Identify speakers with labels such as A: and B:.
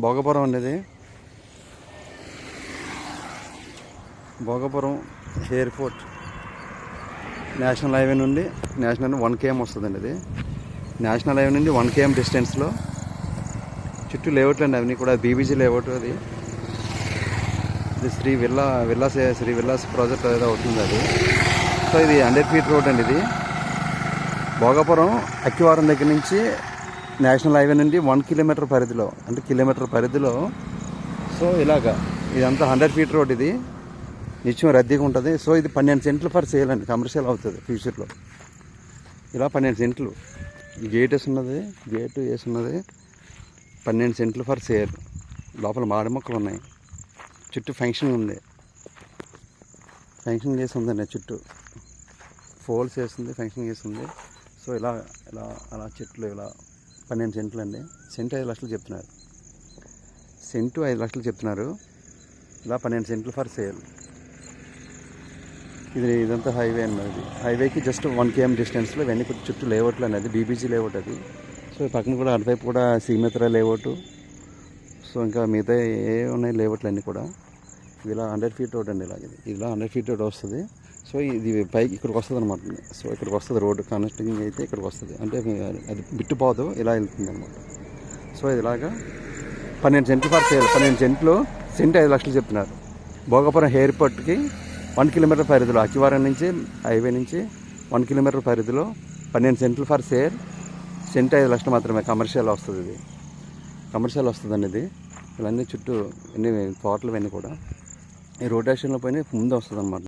A: భోగపురం అనేది Bhogapuram airport. National highway నుండి national one KM వస్తుందండి ఇది. నేషనల్ హైవే నుండి వన్ కేఎం డిస్టెన్స్లో. చుట్టూ లేఅవుట్లు అండి అవన్నీ కూడా బీబీజీ లేఅవుట్ అది. ఇది Sri villa villas Sri villas project ఏదో అవుతుంది అది. సో ఇది హండ్రెడ్ ఫీట్ రోడ్ అండి ఇది. భోగాపురం అక్కివారం దగ్గర నుంచి నేషనల్ హైవే నుండి వన్ కిలోమీటర్ పరిధిలో అంటే కిలోమీటర్ పరిధిలో. సో ఇలాగా ఇదంతా హండ్రెడ్ ఫీట్ రోడ్ ఇది. నిత్యం రద్దీగా ఉంటుంది. సో ఇది పన్నెండు సెంట్లు ఫర్ సేల్ అండి కమర్షియల్ అవుతుంది ఫ్యూచర్లో. ఇలా పన్నెండు సెంట్లు. గేట్ వేసున్నది గేట్ వేసున్నది పన్నెండు సెంట్లు ఫర్ సేల్. లోపల మాడి మొక్కలు ఉన్నాయి. చుట్టూ ఫంక్షన్ ఉంది. ఫంక్షన్ చేసి ఉందండి చుట్టూ. ఫోల్స్ వేస్తుంది ఫంక్షన్ చేస్తుంది సో ఇలా ఇలా అలా చెట్లు ఇలా పన్నెండు సెంట్లు అండి. సెంటు ఐదు లక్షలు చెప్తున్నారు. సెంటు ఐదు లక్షలు చెప్తున్నారు. ఇలా పన్నెండు సెంట్లు ఫర్ సేల్. ఇది ఇదంతా హైవే అన్నది హైవేకి జస్ట్ వన్ కేఎం డిస్టెన్స్లో ఇవన్నీ చుట్టూ లేఅవుట్లు అనేది బీబీజీ లేఅవుట్ అది. సో పక్కన కూడా అటువైపు కూడా సీమిత్ర లేఅవుట్. సో ఇంకా మిగతా ఏ ఉన్నాయి లేఅవుట్లు అన్నీ కూడా. ఇలా హండ్రెడ్ ఫీట్ రోడ్ అండి ఇలా ఇది ఇలా హండ్రెడ్ ఫీట్ రోడ్ వస్తుంది. సో ఇది పైకి ఇక్కడికి వస్తుంది అనమాట సో ఇక్కడికి వస్తుంది రోడ్డు కనెక్టింగ్ అయితే ఇక్కడికి వస్తుంది. అంటే అది బిట్టుపోదు ఇలా వెళ్తుంది అనమాట సో ఇది ఇలాగా పన్నెండు సెంట్లు ఫర్ సేల్ పన్నెండు సెంట్లు సెంట్ ఐదు లక్షలు చెప్తున్నారు భోగపురం ఎయిర్పోర్ట్కి వన్ కిలోమీటర్ పరిధిలో అక్కివారం నుంచి హైవే నుంచి వన్ కిలోమీటర్ పరిధిలో పన్నెండు సెంట్లు ఫర్ సేల్ సెంట్ ఐదు లక్షలు మాత్రమే. కమర్షియల్ వస్తుంది ఇది. కమర్షియల్ వస్తుందండి ఇది ఇవన్నీ చుట్టూ ఎన్ని తోటలు ఇవన్నీ కూడా ఈ రోటేషన్లో పోయిన ముందు వస్తుంది అనమాట